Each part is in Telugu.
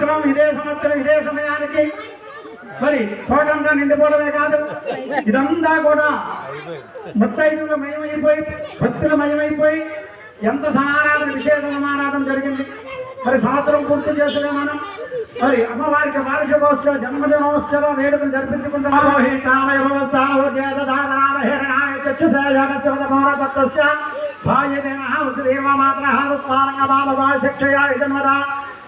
సంవత్సరం ఇదే సంవత్సరం ఇదే సమయానికి మరి తోటంతా నిండిపోవడమే కాదు. ఇదంతా కూడా ముత్తైదుల మయమైపోయి భక్తుల మయమైపోయి ఎంత సమారాధన విశేష సమారాధన జరిగింది. మరి సంవత్సరం పూర్తి చేసుకునే మనం మరి అమ్మవారికి వార్షికోత్సవ జన్మదినోత్సవ వేడుకలు జరిపించుకుంటున్నాం.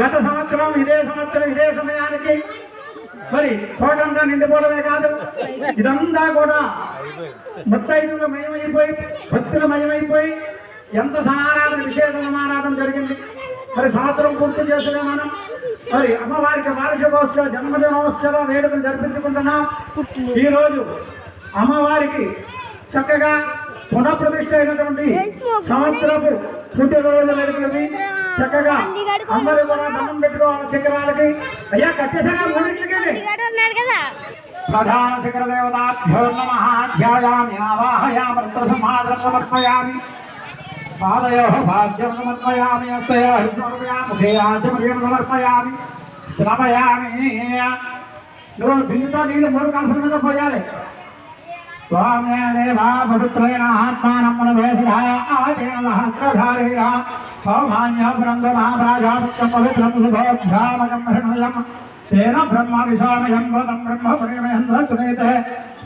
గత సంవత్సరం ఇదే సంవత్సరం ఇదే సమయానికి మరి తోటంతా నిండిపోవడమే కాదు. ఇదంతా కూడా ముత్తైదువుల మయమైపోయి భక్తుల మయమైపోయి ఎంత సమారాధన విశేష సమారాధన జరిగింది. మరి సంవత్సరం పూర్తి చేసుకునే మనం మరి అమ్మవారికి వార్షికోత్సవ జన్మదినోత్సవ వేడుకలు జరిపించుకుంటున్నాం. ఈరోజు అమ్మవారికి చక్కగా పునఃప్రతిష్ఠ అయినటువంటి సంవత్సరపు పుట్టినరోజు వేడుకలకి చక్కగా అందరూ కూడా దండం పెట్టుకోవాలి శిఖరాలకి. అయ్యా కట్టేసారా మూడింటికి? ప్రధాన శిఖర దేవతాభ్యో నమ. ధ్యాయామి ఆవాహయామంత్ర సమాధం సమర్పయామి. పాదయో భాగ్యం సమర్పయామి హస్తయో ముఖే ఆచమర్యం సమర్పయామి. శ్రమయామి. నువ్వు బిందుతో నీళ్ళు మూడు కలసల మీద పోయాలి. స్వామేన దేవా పవిత్రేణ ఆత్మానం మనోషాయ సౌమాన్య బృంద పవిత్రం సుధోధ్యామకం హృణయం తేన బ్రహ్మ విశామయం వదం బ్రహ్మ ప్రేమేంద్ర సునేతే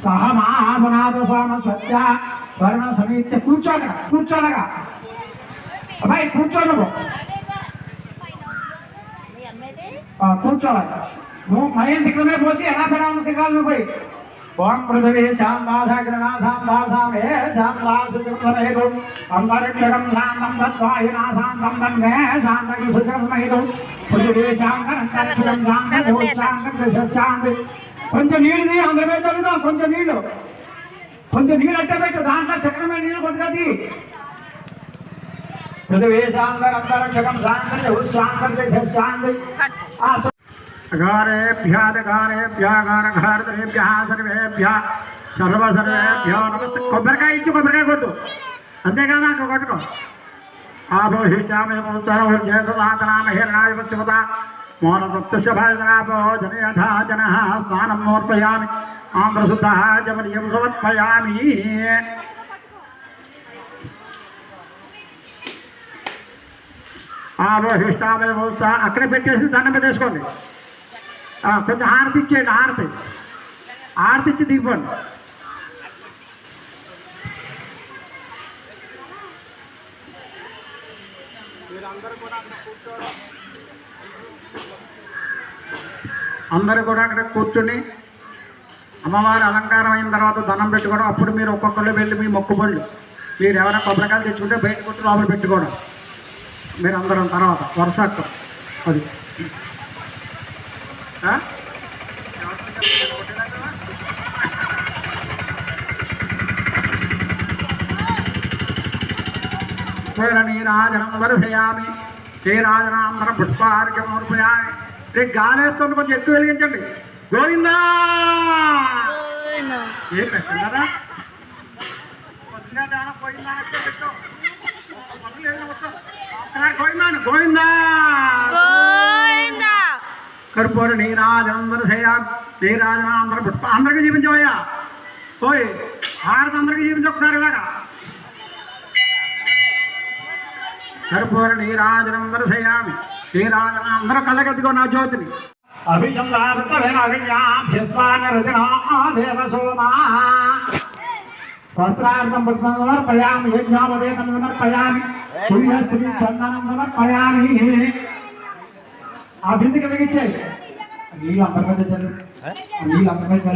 సహ మహాపునాథ స్వామ స్వత్య వర్ణ సమీత్య కూర్చోనగా. కూర్చోనగా అబ్బాయి కూర్చోను కూర్చోవాలి. నువ్వు మయం శిఖరమే పోసి ఎలా పెడాలి శిఖరాలు పోయి. ఓం పృథివీ శాంతాసాగ్రనా శాంతాసామే శాంతాసుజుమేదు అంబరిక్షకం శాంతం తత్వాయునా శాంతం తన్మే శాంతం సుజమేదు పృథివీ శాంతరంతరిక్షకం శాంతం శాంతం శాంతి కొంచెం నీళ్ళు తీ, అందులో పెట్టు కొంచెం నీళ్ళు కొంచెం నీళ్ళు అట్టే పెట్టు దాంట్లో శక్రమైన నీళ్ళు కొద్దిగది పృథివీ శాంతరంతరిక్షకం శాంతం శాంతం శాంతి ఆ గారేభ్యాదగారేభ్యాగారఘారతరేభ్య సర్వేభ్య సర్వ సర్వేభ్యో నమస్తే. కొబ్బరికాయ ఇచ్చి కొబ్బరికాయ కొట్టు. అంతేకాదు అక్కడ కొట్టుకో. ఆభోహిష్టామేమోస్తారో శివత. మోనదత్తస్య భాజనాభో జనయథా జన స్నానం సమర్పయామి. ఆంధ్రశుద్ధ జమనీయం సమర్పయామి. ఆభోహిష్టామేమోస్తా అక్కడ పెట్టేసి దండం పెట్టేసుకోండి. కొంచెం హారతి ఇచ్చేయండి హారతి. హారతి ఇచ్చి దిగిపోండి. అందరూ కూడా అక్కడ కూర్చుని అమ్మవారి అలంకారం అయిన తర్వాత దండం పెట్టుకోవడం అప్పుడు మీరు ఒక్కొక్కళ్ళు వెళ్ళి మీ మొక్కుబళ్ళు మీరు ఎవరైనా కొబ్బరికాయలు తెచ్చుకుంటే బయట కొట్టి లోపల పెట్టుకోవడం. మీరు అందరం తర్వాత వరుసక్క అది. ఆ? నీరాజనం వరసయామి నీరాజనాంతరం పుష్పార్ఘ్యమర్పయామి. రే గాలేస్తుంది కొంచెం ఎక్కువ వెలిగించండి. గోవిందా! ఏం పెట్టిందా గోవిందా గోవిందా! కర్పూర నీరాజనందర నీరాజన నీరాజనాంధ్ర పుష్ప అందరికీ జీవించవయ్యా. పోయి భారత అందరికీ చూపించు ఒకసారి ఇలాగా. కర్పూర నీరాజనందర చేయాలి నీరాజన అందరూ కళ్ళకెత్తుకో నా జ్యోతిని. వస్త్రార్థం పుష్పం సమర్పయామి యజ్ఞాపవేతం సమర్పయామి పుణ్యస్త్రీ చందనం సమర్పయామి ఆ బిందుకి వెలిగించాయి నీళ్ళు అంతర్గత నీళ్ళు అంతర్గత